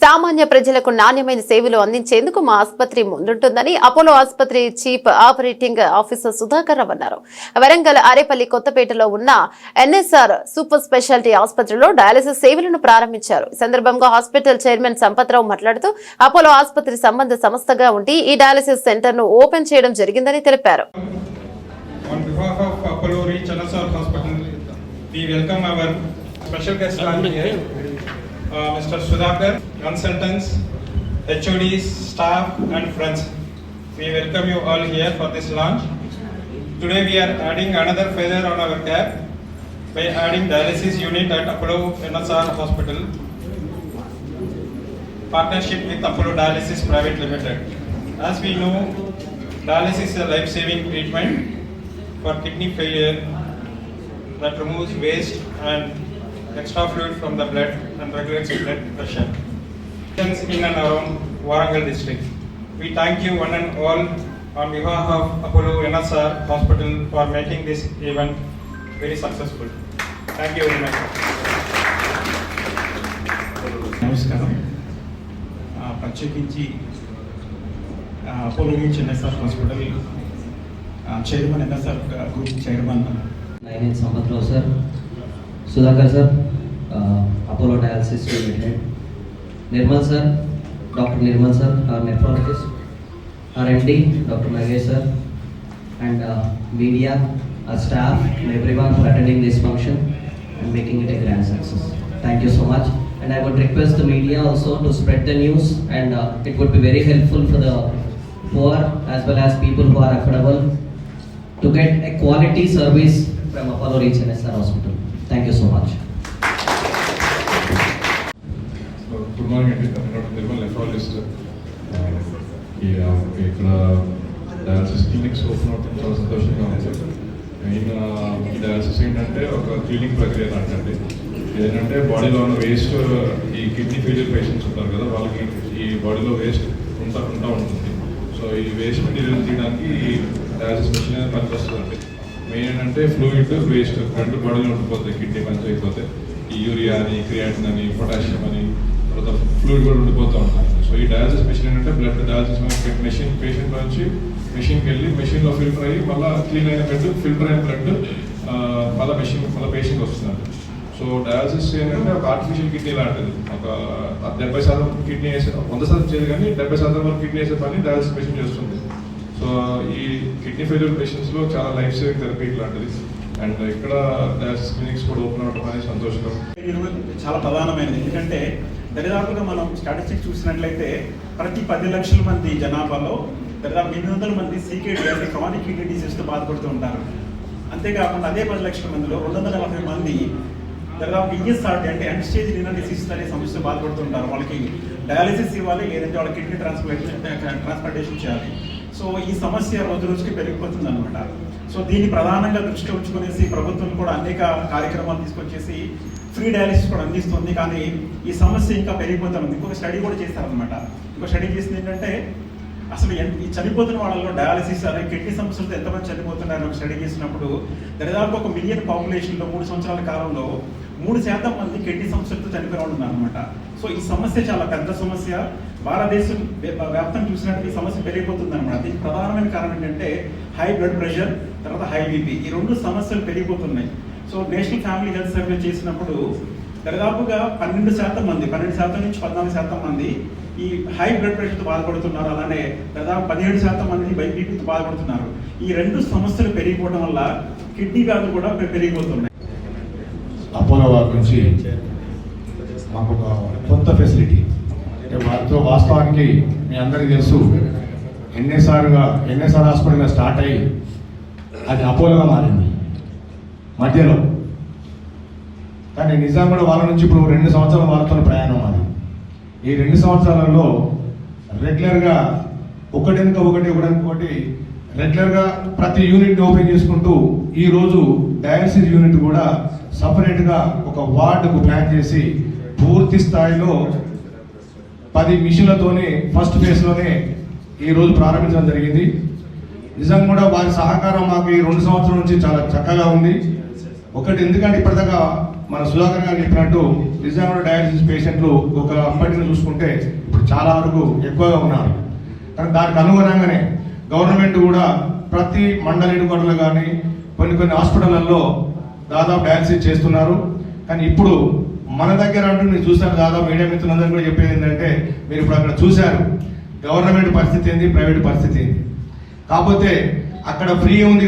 సామాన్య ప్రజలకు నాణ్యమైన సేవలు అందించేందుకు మా ఆసుపత్రి ముందుంటుందని అపోలో ఆసుపత్రి chief operating officer Sudhakar Rao అన్నారు. వరంగల్ అరేపల్లి కొత్తపేటలో ఉన్న ఎన్ఎస్ఆర్ సూపర్ స్పెషాలిటీ ఆసుపత్రిలో డయాలసిస్ సేవలను ప్రారంభించారు. ఈ సందర్భంగా హాస్పిటల్ చైర్మన్ సంపత్రావు మాట్లాడుతూ అపోలో ఆసుపత్రి సంబంధ సంస్థగా ఉండి ఈ డయాలసిస్ సెంటర్ను ఓపెన్ చేయడం జరిగిందని తెలిపారు. We welcome our special guest here, Uh, Mr. Sudhakar, consultants, HODs, staff and friends. We welcome you all here for this launch. Today we are adding another feather on our cap by adding dialysis unit at Apollo NSR Hospital. Partnership with Apollo Dialysis Private Limited. As we know, dialysis is a life-saving treatment for kidney failure that removes waste and extra fluid from the blood and regulates blood pressure. Patients In and around Warangal district. We thank you one and all on behalf of Apollo NSR Hospital for making this event very successful. Thank you very much. నమస్కారం ఆ, ప్రత్యేకించి ఆ, Apollo నుంచి NSR hospital ఆ, chairman NSR group chairman nine eight సంవత్సరావు sir Sudhakar sir uh, Apollo Dialysis Limited. Nirmal sir, Dr. Nirmal sir, our nephrologist, our MD, Dr. Nagesh sir, and uh, media, our staff, and everyone for attending this function and making it a grand success. Thank you so much. And I would request the media also to spread the news, and uh, it would be very helpful for the poor as well as people who are affordable to get a quality service from Apollo Region SR Hospital. Thank you so much. Good morning అండి doctor Nirmal nephrologist uh, ఇక్కడ dialysis clinics open అవుతుంది. చాలా సంతోషంగా ఉంది. Main uh, ఈ dialysis ఏంటంటే ఒక cleaning ప్రక్రియ అంటండి ఏంటంటే బాడీలో ఉన్న వేస్ట్ uh, ఈ కిడ్నీ ఫెయిలియర్ పేషెంట్స్ ఉంటారు కదా వాళ్ళకి ఈ బాడీలో వేస్ట్ ఉంటా ఉంటా ఉంటుంది. సో ఈ వేస్ట్ మెటీరియల్ తీయడానికి డయాలసిస్ మిషన్ అనేది పనికొస్తుందండి. మెయిన్ ఏంటంటే ఫ్లూయిడ్ వేస్ట్ రెండు బాడీలో ఉండిపోతాయి. కిడ్నీ మంచి అయిపోతే ఈ యూరియా అని క్రియాటిన్ అని పొటాషియం అని ఫ్లూయిడ్ కూడా ఉండిపోతూ ఉంటాయి. సో ఈ డయాలసిస్ మెషిన్ ఏంటంటే బ్లడ్ డయాలసిస్ మెషిన్ పేషెంట్ నుంచి మెషిన్కి వెళ్ళి మెషిన్లో ఫిల్టర్ అయ్యి మళ్ళీ క్లీన్ అయిన బ్లడ్ ఫిల్టర్ అయిన బ్లడ్ మళ్ళీ మెషిన్ మళ్ళీ పేషెంట్ వస్తుందండి సో డయాలసిస్ ఏంటంటే ఒక ఆర్టిఫిషియల్ కిడ్నీ లాంటిది. ఒక డెబ్బై శాతం కిడ్నీ వేసే వంద శాతం చేయదు కానీ డెబ్బై శాతం వరకు కిడ్నీ వేసే పని డయాలసిస్ పేషెంట్ చేస్తుంది. సో ఈ కిడ్నీ ఫెయిల్యూర్ పేషెంట్స్లో చాలా లైఫ్ సేవింగ్ థెరపీ లాంటిది. అండ్ ఇక్కడ డయాలసిస్ క్లినిక్స్ కూడా ఓపెన్ అవడం అనేది సంతోషకరం. చాలా ప్రధానమైనది. ఎందుకంటే దరిదాపుగా మనం స్టాటిస్టిక్స్ చూసినట్లయితే ప్రతి పది లక్షల మంది జనాభాలో దరిదాపు ఎనిమిది వందల మంది సీకేడీ అంటే క్రానిక్ కిడ్నీ డిసీజ్తో బాధపడుతూ ఉంటారు. అంతేకాకుండా అదే పది లక్షల మందిలో రెండు వందల నలభై మంది దరిదాపు ఈఎస్ఆర్టీ అంటే ఎండ్ స్టేజ్ నిన్న డిసీజ్ అనే సమస్య బాధపడుతుంటారు వాళ్ళకి డయాలసిస్ ఇవ్వాలి లేదంటే వాళ్ళ కిడ్నీ ట్రాన్స్ప్లాంటేషన్ ట్రాన్స్ప్లాంటేషన్ చేయాలి. సో ఈ సమస్య రోజు రోజుకి పెరిగిపోతుంది అనమాట సో దీన్ని ప్రధానంగా దృష్టిలో ఉంచుకునేసి ప్రభుత్వం కూడా అనేక కార్యక్రమాలు తీసుకొచ్చేసి ఫ్రీ డయాలసిస్ కూడా అందిస్తుంది. కానీ ఈ సమస్య ఇంకా పెరిగిపోతుంది. ఇంకొక స్టడీ కూడా చేస్తారనమాట ఇంకో స్టడీ చేసింది ఏంటంటే అసలు ఈ చనిపోతున్న వాళ్ళలో డయాలసిస్ అనే కిడ్నీ సమస్యలతో ఎంతమంది చనిపోతున్నారని ఒక స్టడీ చేసినప్పుడు దరిదాపు ఒక మిలియన్ పాపులేషన్లో మూడు సంవత్సరాల కాలంలో మూడు శాతం మంది కిడ్నీ సమస్యలతో చనిపోయిన వాళ్ళు ఉన్నారనమాట సో ఈ సమస్య చాలా పెద్ద సమస్య. భారతదేశం వ్యాప్తం చూసినట్టు ఈ సమస్య పెరిగిపోతుంది అనమాట దీనికి ప్రధానమైన కారణం ఏంటంటే హై బ్లడ్ ప్రెషర్ తర్వాత హై బీపీ ఈ రెండు సమస్యలు పెరిగిపోతున్నాయి. So national family health survey చేసినప్పుడు దాదాపుగా పన్నెండు శాతం మంది పన్నెండు శాతం నుంచి పద్నాలుగు శాతం మంది ఈ హై బ్లడ్ ప్రెషర్తో బాధపడుతున్నారు. అలానే దాదాపు పదిహేడు శాతం మంది బైపీపీతో బాధపడుతున్నారు. ఈ రెండు సమస్యలు పెరిగిపోవడం వల్ల కిడ్నీ వ్యాధులు కూడా పెరిగిపోతున్నాయి. అపోలో వారి నుంచి మాకు ఒక కొత్త ఫెసిలిటీ. అంటే వారితో వాస్తవానికి మీ అందరికీ తెలుసు ఎన్ఎస్ఆర్గా ఎన్ఎస్ఆర్ హాస్పిటల్గా స్టార్ట్ అయ్యి అది అపోలోగా మారింది. మధ్యలో. కానీ నిజాం కూడా వాళ్ళ నుంచి ఇప్పుడు రెండు సంవత్సరాల వాళ్ళతో ప్రయాణం అది. ఈ రెండు సంవత్సరాలలో రెగ్యులర్గా ఒకటినక ఒకటి ఒకటినక ఒకటి రెగ్యులర్గా ప్రతి యూనిట్ ఓపెన్ చేసుకుంటూ ఈరోజు డయాలసిస్ యూనిట్ కూడా సపరేట్గా ఒక వార్డుకు ప్లాన్ చేసి పూర్తి స్థాయిలో పది మిషన్లతోనే ఫస్ట్ ఫేజ్లోనే ఈ రోజు ప్రారంభించడం జరిగింది. నిజంగా కూడా వారి సహకారం మాకు ఈ రెండు సంవత్సరాల నుంచి చాలా చక్కగా ఉంది. ఒకటి ఎందుకంటే ఇప్పటిదాకా మన సుధాకర్ గారు చెప్పినట్టు నిజంగా డయాలసిస్ పేషెంట్లు ఒక అప్పటిని చూసుకుంటే ఇప్పుడు చాలా వరకు ఎక్కువగా ఉన్నారు. కానీ దానికి అనుగుణంగానే గవర్నమెంట్ కూడా ప్రతి మండల హెడ్క్వార్టర్లు కానీ కొన్ని కొన్ని హాస్పిటళ్ళల్లో దాదాపు డయాలసిస్ చేస్తున్నారు. కానీ ఇప్పుడు మన దగ్గర అంటూ మీరు చూసారు దాదాపు మీడియా మిత్రులందరూ కూడా చెప్పేది ఏంటంటే మీరు ఇప్పుడు అక్కడ చూశారు. గవర్నమెంట్ పరిస్థితి ఏంది ప్రైవేట్ పరిస్థితి ఏంది? కాకపోతే అక్కడ ఫ్రీ ఉంది